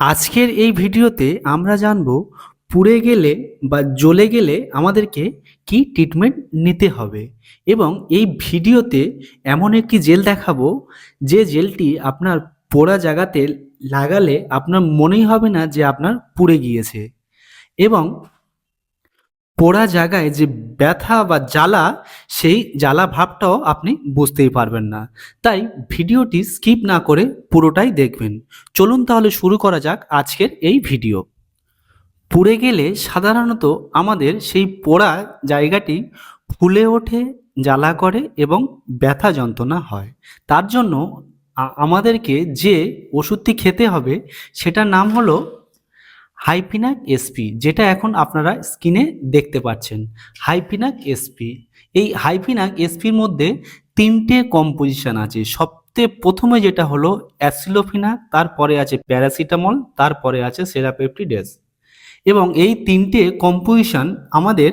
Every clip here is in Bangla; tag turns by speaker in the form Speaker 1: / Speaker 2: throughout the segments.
Speaker 1: আজকের এই ভিডিওতে আমরা জানব পুড়ে গেলে বা জ্বলে গেলে আমাদেরকে কি ট্রিটমেন্ট নিতে হবে এবং এই ভিডিওতে এমন একটি জেল দেখাবো যে জেলটি আপনার পোড়া জায়গাতে লাগালে আপনার মনেই হবে না যে আপনার পুড়ে গিয়েছে। এবং পোড়া জায়গায় যে ব্যথা বা জ্বালা, সেই জ্বালা ভাবটাও আপনি বুঝতেই পারবেন না। তাই ভিডিওটি স্কিপ না করে পুরোটাই দেখবেন। চলুন তাহলে শুরু করা যাক আজকের এই ভিডিও। পুড়ে গেলে সাধারণত আমাদের সেই পোড়া জায়গাটি ফুলে ওঠে, জ্বালা করে এবং ব্যথা যন্ত্রণা হয়। তার জন্য আমাদেরকে যে ওষুধটি খেতে হবে, সেটার নাম হলো হাইপিনাক এসপি যেটা এখন আপনারা স্ক্রিনে দেখতে পাচ্ছেন। হাইপিনাক এসপি এই হাইপিনাক এসপির মধ্যে তিনটে কম্পোজিশন আছে। সবথেকে প্রথমে যেটা হলো অ্যাসিলোফিনাক তারপরে আছে প্যারাসিটামল তারপরে আছে সেরাপেপটিডেস এবং এই তিনটে কম্পোজিশন আমাদের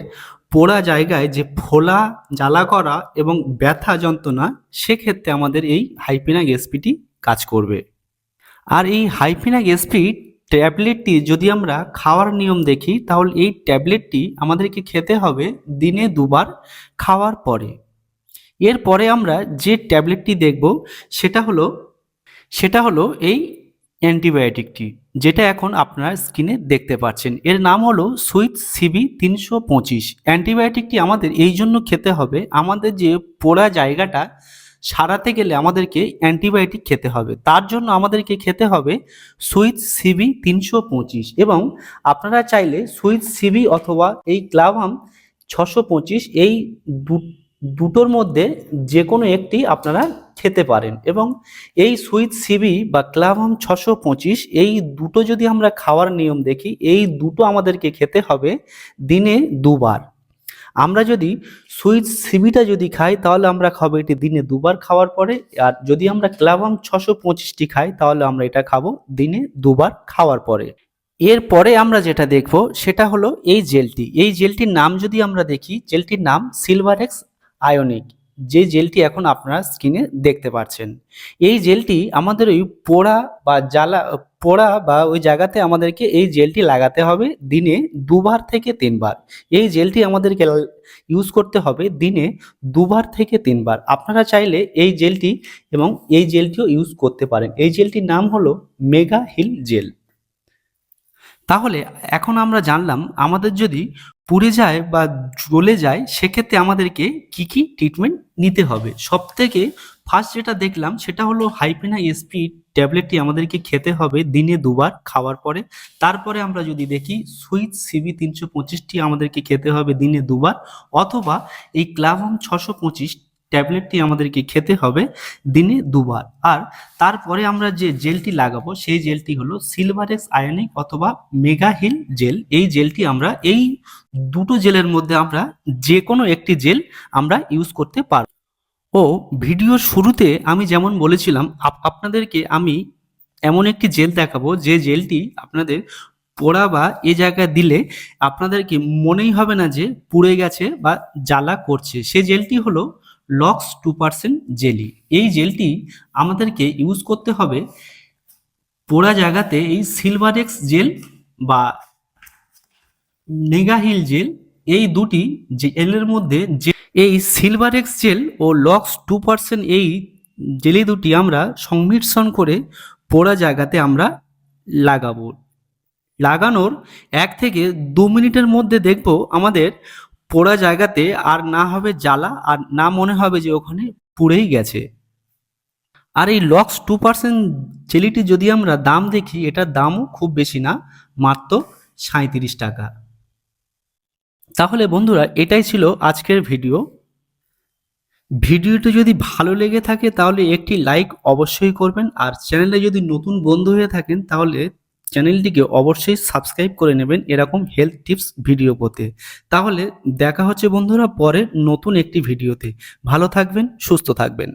Speaker 1: পোড়া জায়গায় যে ফোলা, জ্বালা করা এবং ব্যথা যন্ত্রণা, সেক্ষেত্রে আমাদের এই হাইপিনাক এসপিটি কাজ করবে। আর এই হাইফিনাক এসপি ট্যাবলেটটি যদি আমরা খাওয়ার নিয়ম দেখি, তাহলে এই ট্যাবলেটটি আমাদেরকে খেতে হবে দিনে দুবার খাওয়ার পরে। এরপরে আমরা যে ট্যাবলেটটি দেখব, সেটা হলো সেটা হলো এই অ্যান্টিবায়োটিকটি, যেটা এখন আপনারা স্ক্রিনে দেখতে পাচ্ছেন। এর নাম হলো সুইট সিবি তিনশো পঁচিশ। অ্যান্টিবায়োটিকটি আমাদের এই জন্য খেতে হবে। আমাদের যে পোড়া জায়গাটা সারাতে গেলে আমাদেরকে অ্যান্টিবায়োটিক খেতে হবে। তার জন্য আমাদেরকে খেতে হবে সুইচ সিবি তিনশো পঁচিশ এবং আপনারা চাইলে সুইচ সিবি অথবা এই ক্লাভাম ছশো পঁচিশ এই দুটোর মধ্যে যে কোনো একটি আপনারা খেতে পারেন এবং এই সুইচ সিবি বা ক্লাভাম ছশো পঁচিশ এই দুটো যদি আমরা খাওয়ার নিয়ম দেখি, এই দুটো আমাদেরকে খেতে হবে দিনে দুবার। আমরা যদি সুইচ সিবিটা যদি খাই, তাহলে আমরা খাব এটি দিনে দুবার খাওয়ার পরে, আর যদি আমরা ক্লাবাম ছশো পঁচিশটি খাই, তাহলে আমরা এটা খাব দিনে দুবার খাওয়ার পরে। এরপরে আমরা যেটা দেখব, সেটা হলো এই জেলটি। এই জেলটির নাম যদি আমরা দেখি, জেলটির নাম সিলভার এক্স আয়নিক যে জেলটি এখন আপনারা স্ক্রিনে দেখতে পাচ্ছেন। এই জেলটি আমাদের ওই পোড়া বা জ্বালা, পোড়া বা ওই জায়গাতে আমাদেরকে এই জেলটি লাগাতে হবে দিনে দুবার থেকে তিনবার। এই জেলটি আমাদেরকে ইউজ করতে হবে দিনে দুবার থেকে তিনবার। আপনারা চাইলে এই জেলটি এবং এই জেলটিও ইউজ করতে পারেন। এই জেলটির নাম হলো মেগা হিল জেল। তাহলে এখন আমরা জানলাম, আমাদের যদি পুড়ে যায় বা জ্বলে যায়, সেক্ষেত্রে আমাদেরকে কি কি ট্রিটমেন্ট নিতে হবে? সব থেকে ফার্স্ট যেটা দেখলাম, সেটা হলো হাইপেনা এসপি ট্যাবলেটটি আমাদেরকে খেতে হবে, দিনে দুবার খাওয়ার পরে। তারপরে আমরা যদি দেখি সুইচ সিবি তিনশো পঁচিশটি আমাদেরকে খেতে হবে দিনে দুবার, অথবা এই ক্লাভম ছশো পঁচিশ ট্যাবলেটটি আমাদেরকে খেতে হবে দিনে দুবার। আর তারপরে আমরা যে জেলটি লাগাবো, সেই জেলটি হলো সিলভারেক্স আয়নিক অথবা মেগা হিল জেল। এই জেলটি আমরা, এই দুটো জেলের মধ্যে আমরা যে কোনো একটি জেল আমরা ইউজ করতে পারব। ও, ভিডিওর শুরুতে আমি যেমন বলেছিলাম আপনাদেরকে আমি এমন একটি জেল দেখাবো, যে জেলটি আপনাদের পোড়া বা এ জায়গায় দিলে আপনাদেরকে মনেই হবে না যে পুড়ে গেছে বা জ্বালা করছে। সে জেলটি হলো লক্স টু পার্সেন্ট জেলি। এই জেলটি আমাদেরকে ইউজ করতে হবে পোড়া জায়গাতে এই সিলভারেক্স জেল বা মেগাহিল জেল। এই দুটি জেলের মধ্যে যে এই সিলভারেক্স জেল ও লক্স টু পার্সেন্ট এই জেলি দুটি আমরা সংমিশ্রণ করে পোড়া জায়গাতে আমরা লাগাবো। লাগানোর এক থেকে দু মিনিটের মধ্যে দেখব আমাদের পোড়া জায়গাতে আর না হবে জ্বালা আর না মনে হবে যে ওখানে পুড়েই গেছে। আর এই লক্স টু পার্সেন্ট জেলিটি যদি আমরা দাম দেখি, এটার দামও খুব বেশি না, মাত্র সাঁত্রিশ টাকা। তাহলে বন্ধুরা, এটাই ছিল আজকের ভিডিও। ভিডিওটি যদি ভালো লেগে থাকে, তাহলে একটি লাইক অবশ্যই করবেন। আর চ্যানেলে যদি নতুন বন্ধু হয়ে থাকেন, তাহলে চ্যানেলটিকে অবশ্যই সাবস্ক্রাইব করে নেবেন এরকম হেলথ টিপস ভিডিও পেতে। তাহলে দেখা হচ্ছে বন্ধুরা পরে নতুন একটি ভিডিওতে ভালো থাকবেন, সুস্থ থাকবেন।